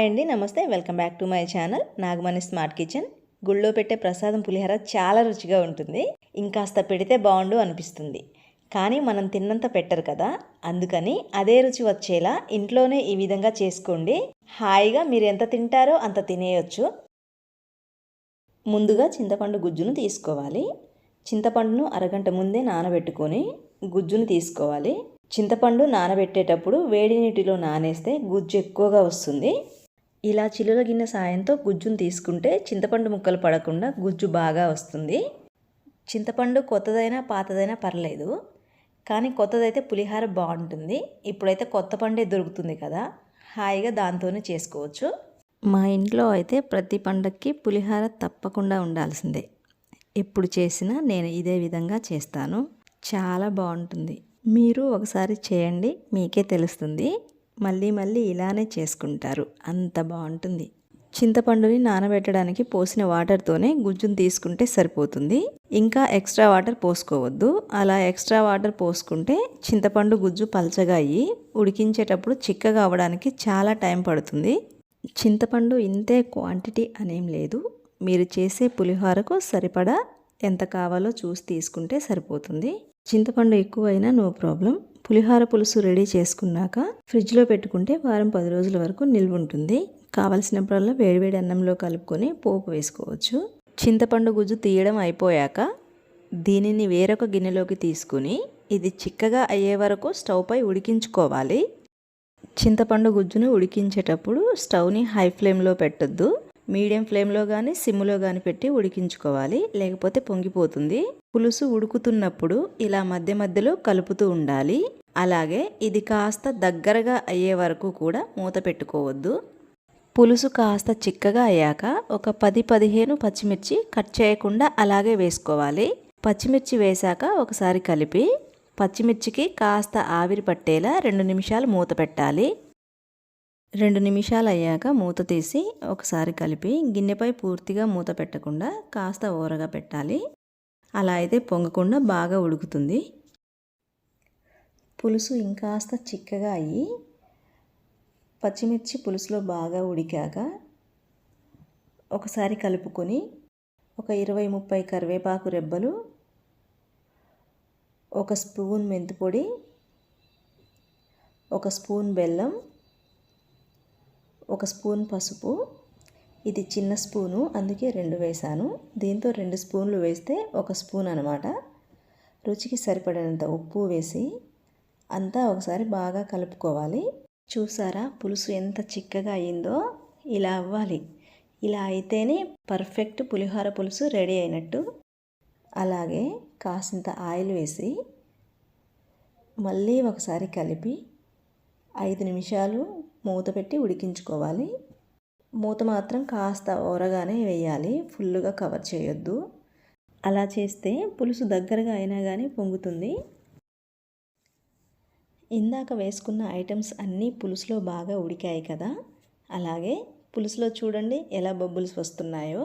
Hi అండి నమస్తే welcome back to my channel Nagamani smart kitchen గుళ్ళో పెట్టే ప్రసాదం పులిహోర చాలా రుచిగా ఉంటుంది ఇంకాస్త పెడితే బాగుండు అనిపిస్తుంది కానీ మనం తిన్నంత పెట్టరు కదా అందుకని అదే రుచి వచ్చేలా ఇంట్లోనే ఈ విధంగా చేసుకోండి హాయిగా మీరు ఎంత తింటారో అంత తినేయొచ్చు ముందుగా చింతపండు గుజ్జును తీసుకోవాలి చింతపండును అరగంట ముందే నానబెట్టుకొని గుజ్జును తీసుకోవాలి చింతపండు నానబెట్టేటప్పుడు వేడి నీటిలో నానేస్తే గుజ్జు ఎక్కువగా వస్తుంది ఇలా చిలుల గిన్నె సాయంతో గుజ్జును తీసుకుంటే చింతపండు ముక్కలు పడకుండా గుజ్జు బాగా వస్తుంది చింతపండు కొత్తదైనా పాతదైనా పర్లేదు కానీ కొత్తదైతే పులిహార బాగుంటుంది ఇప్పుడైతే కొత్త పండే దొరుకుతుంది కదా హాయిగా దాంతోనే చేసుకోవచ్చు మా ఇంట్లో అయితే ప్రతి పండక్కి పులిహార తప్పకుండా ఉండాల్సిందే ఎప్పుడు చేసినా నేను ఇదే విధంగా చేస్తాను చాలా బాగుంటుంది మీరు ఒకసారి చేయండి మీకే తెలుస్తుంది మళ్ళీ మళ్ళీ ఇలానే చేసుకుంటారు అంత బాగుంటుంది చింతపండుని నానబెట్టడానికి పోసిన వాటర్తోనే గుజ్జును తీసుకుంటే సరిపోతుంది ఇంకా ఎక్స్ట్రా వాటర్ పోసుకోవద్దు అలా ఎక్స్ట్రా వాటర్ పోసుకుంటే చింతపండు గుజ్జు పలచగా అయ్యి ఉడికించేటప్పుడు చిక్కగా అవడానికి చాలా టైం పడుతుంది చింతపండు ఇంతే క్వాంటిటీ అనేం లేదు మీరు చేసే పులిహోరకు సరిపడా ఎంత కావాలో చూసి తీసుకుంటే సరిపోతుంది చింతపండు ఎక్కువైనా నో ప్రాబ్లం పులిహార పులుసు రెడీ చేసుకున్నాక ఫ్రిడ్జ్లో పెట్టుకుంటే వారం పది రోజుల వరకు నిల్వ ఉంటుంది కావలసినప్పుడల్లా వేడివేడి అన్నంలో కలుపుకొని పోపు వేసుకోవచ్చు చింతపండు గుజ్జు తీయడం అయిపోయాక దీనిని వేరొక గిన్నెలోకి తీసుకుని ఇది చిక్కగా అయ్యే వరకు స్టవ్పై ఉడికించుకోవాలి చింతపండు గుజ్జును ఉడికించేటప్పుడు స్టవ్ని హై ఫ్లేమ్లో పెట్టొద్దు మీడియం ఫ్లేమ్లో కానీ సిమ్లో కానీ పెట్టి ఉడికించుకోవాలి లేకపోతే పొంగిపోతుంది పులుసు ఉడుకుతున్నప్పుడు ఇలా మధ్య మధ్యలో కలుపుతూ ఉండాలి అలాగే ఇది కాస్త దగ్గరగా అయ్యే వరకు కూడా మూత పెట్టుకోవద్దు పులుసు కాస్త చిక్కగా అయ్యాక ఒక పది పదిహేను పచ్చిమిర్చి కట్ చేయకుండా అలాగే వేసుకోవాలి పచ్చిమిర్చి వేశాక ఒకసారి కలిపి పచ్చిమిర్చికి కాస్త ఆవిరి పట్టేలా రెండు నిమిషాలు మూత పెట్టాలి రెండు నిమిషాలు అయ్యాక మూత తీసి ఒకసారి కలిపి గిన్నెపై పూర్తిగా మూత పెట్టకుండా కాస్త ఊరగా పెట్టాలి అలా అయితే పొంగకుండా బాగా ఉడుకుతుంది పులుసు ఇంకాస్త చిక్కగా అయ్యి పచ్చిమిర్చి పులుసులో బాగా ఉడికాక ఒకసారి కలుపుకొని ఒక ఇరవై ముప్పై కరివేపాకు రెబ్బలు ఒక స్పూన్ మెంతిపొడి ఒక స్పూన్ బెల్లం ఒక స్పూన్ పసుపు ఇది చిన్న స్పూను అందుకే రెండు వేశాను దీంతో రెండు స్పూన్లు వేస్తే ఒక స్పూన్ అనమాట రుచికి సరిపడినంత ఉప్పు వేసి అంతా ఒకసారి బాగా కలుపుకోవాలి చూసారా పులుసు ఎంత చిక్కగా అయిందో ఇలా అవ్వాలి ఇలా అయితేనే పర్ఫెక్ట్ పులిహోర పులుసు రెడీ అయినట్టు అలాగే కాసింత ఆయిల్ వేసి మళ్ళీ ఒకసారి కలిపి ఐదు నిమిషాలు మూత పెట్టి ఉడికించుకోవాలి మూత మాత్రం కాస్త ఓరగానే వేయాలి ఫుల్గా కవర్ చేయొద్దు అలా చేస్తే పులుసు దగ్గరగా అయినా కానీ పొంగుతుంది ఇందాక వేసుకున్న ఐటమ్స్ అన్నీ పులుసులో బాగా ఉడికాయి కదా అలాగే పులుసులో చూడండి ఎలా బబుల్స్ వస్తున్నాయో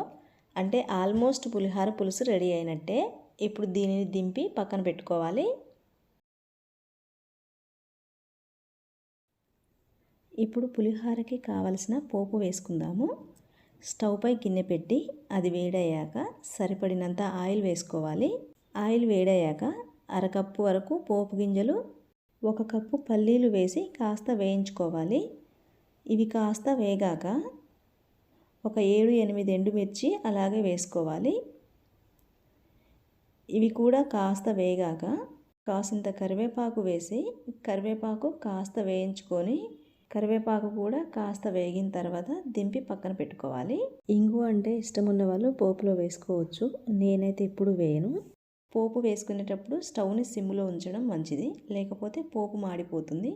అంటే ఆల్మోస్ట్ పులిహార పులుసు రెడీ అయినట్టే ఇప్పుడు దీనిని దింపి పక్కన పెట్టుకోవాలి ఇప్పుడు పులిహారకి కావలసిన పోపు వేసుకుందాము స్టవ్ పై గిన్నె పెట్టి అది వేడయ్యాక సరిపడినంత ఆయిల్ వేసుకోవాలి ఆయిల్ వేడయ్యాక అరకప్పు వరకు పోపు గింజలు ఒక కప్పు పల్లీలు వేసి కాస్త వేయించుకోవాలి ఇవి కాస్త వేగాక ఒక ఏడు ఎనిమిది ఎండుమిర్చి అలాగే వేసుకోవాలి ఇవి కూడా కాస్త వేగాక కాసింత కరివేపాకు వేసి కరివేపాకు కాస్త వేయించుకొని కరివేపాకు కూడా కాస్త వేగిన తర్వాత దింపి పక్కన పెట్టుకోవాలి ఇంగు అంటే ఇష్టం ఉన్న వాళ్ళు పోపులో వేసుకోవచ్చు నేనైతే ఇప్పుడు వేయను పోపు వేసుకునేటప్పుడు స్టవ్ని సిమ్లో ఉంచడం మంచిది లేకపోతే పోపు మాడిపోతుంది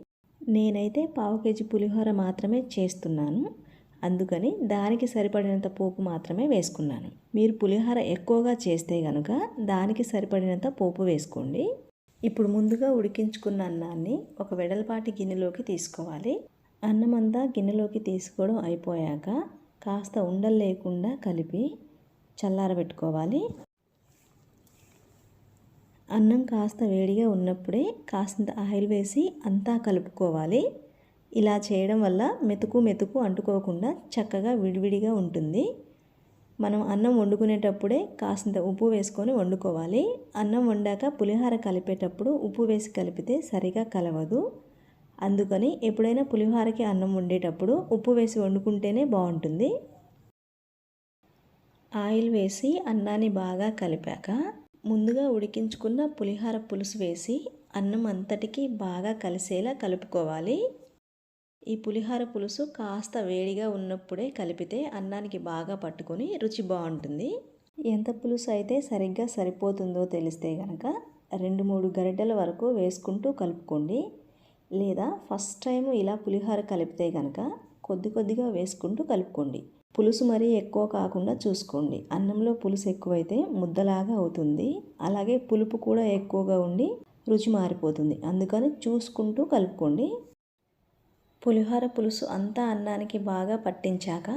నేనైతే పావు కేజీ పులిహోర మాత్రమే చేస్తున్నాను అందుకని దానికి సరిపడినంత పోపు మాత్రమే వేసుకున్నాను మీరు పులిహోర ఎక్కువగా చేస్తే కనుక దానికి సరిపడినంత పోపు వేసుకోండి ఇప్పుడు ముందుగా ఉడికించుకున్న అన్నాన్ని ఒక వెడల్పాటి గిన్నెలోకి తీసుకోవాలి అన్నమంతా గిన్నెలోకి తీసుకోవడం అయిపోయాక కాస్త ఉండలు లేకుండా కలిపి చల్లారబెట్టుకోవాలి అన్నం కాస్త వేడిగా ఉన్నప్పుడే కాస్తంత ఆయిల్ వేసి అంతా కలుపుకోవాలి ఇలా చేయడం వల్ల మెతుకు మెతుకు అంటుకోకుండా చక్కగా విడివిడిగా ఉంటుంది మనం అన్నం వండుకునేటప్పుడే కాస్తంత ఉప్పు వేసుకొని వండుకోవాలి అన్నం వండాక పులిహార కలిపేటప్పుడు ఉప్పు వేసి కలిపితే సరిగా కలవదు అందుకని ఎప్పుడైనా పులిహోరకి అన్నం వండేటప్పుడు ఉప్పు వేసి వండుకుంటేనే బాగుంటుంది ఆయిల్ వేసి అన్నాన్ని బాగా కలిపాక ముందుగా ఉడికించుకున్న పులిహోర పులుసు వేసి అన్నం అంతటికీ బాగా కలిసేలా కలుపుకోవాలి ఈ పులిహోర పులుసు కాస్త వేడిగా ఉన్నప్పుడే కలిపితే అన్నానికి బాగా పట్టుకొని రుచి బాగుంటుంది ఎంత పులుసు అయితే సరిగ్గా సరిపోతుందో తెలిస్తే గనక రెండు మూడు గరిటెల వరకు వేసుకుంటూ కలుపుకోండి లేదా ఫస్ట్ టైం ఇలా పులిహోర కలిపితే కనుక కొద్ది కొద్దిగా వేసుకుంటూ కలుపుకోండి పులుసు మరీ ఎక్కువ కాకుండా చూసుకోండి అన్నంలో పులుసు ఎక్కువైతే ముద్దలాగా అవుతుంది అలాగే పులుపు కూడా ఎక్కువగా ఉండి రుచి మారిపోతుంది అందుకని చూసుకుంటూ కలుపుకోండి పులిహోర పులుసు అంతా అన్నానికి బాగా పట్టించాక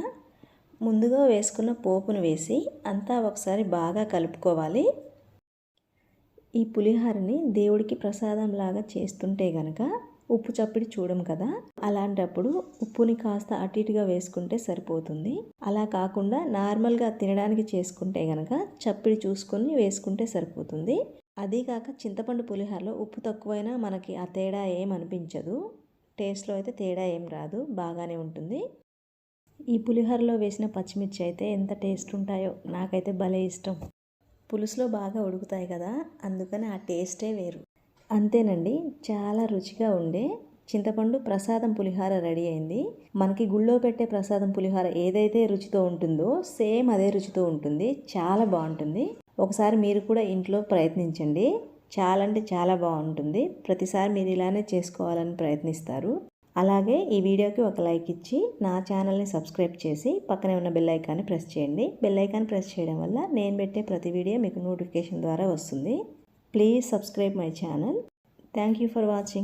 ముందుగా వేసుకున్న పోపును వేసి అంతా ఒకసారి బాగా కలుపుకోవాలి ఈ పులిహోరని దేవుడికి ప్రసాదంలాగా చేస్తుంటే గనక ఉప్పు చప్పిడి చూడం కదా అలాంటప్పుడు ఉప్పుని కాస్త అటు ఇటుగా వేసుకుంటే సరిపోతుంది అలా కాకుండా నార్మల్గా తినడానికి చేసుకుంటే గనక చప్పిడి చూసుకొని వేసుకుంటే సరిపోతుంది అదీకాక చింతపండు పులిహోరలో ఉప్పు తక్కువైనా మనకి ఆ తేడా ఏం అనిపించదు టేస్ట్లో అయితే తేడా ఏం రాదు బాగానే ఉంటుంది ఈ పులిహోరలో వేసిన పచ్చిమిర్చి అయితే ఎంత టేస్ట్ ఉంటాయో నాకైతే భలే ఇష్టం పులుసులో బాగా ఉడుకుతాయి కదా అందుకని ఆ టేస్టే వేరు అంతేనండి చాలా రుచిగా ఉండే చింతపండు ప్రసాదం పులిహార రెడీ అయింది మనకి గుళ్ళో పెట్టే ప్రసాదం పులిహార ఏదైతే రుచితో ఉంటుందో సేమ్ అదే రుచితో ఉంటుంది చాలా బాగుంటుంది ఒకసారి మీరు కూడా ఇంట్లో ప్రయత్నించండి చాలా అంటే చాలా బాగుంటుంది ప్రతిసారి మీరు ఇలానే చేసుకోవాలని ప్రయత్నిస్తారు అలాగే ఈ వీడియోకి ఒక లైక్ ఇచ్చి నా ఛానల్ని సబ్స్క్రైబ్ చేసి పక్కనే ఉన్న బెల్ ఐకాన్ని ప్రెస్ చేయండి బెల్ ఐకాన్ ప్రెస్ చేయడం వల్ల నేను పెట్టే ప్రతి వీడియో మీకు నోటిఫికేషన్ ద్వారా వస్తుంది Please subscribe my channel. Thank you for watching.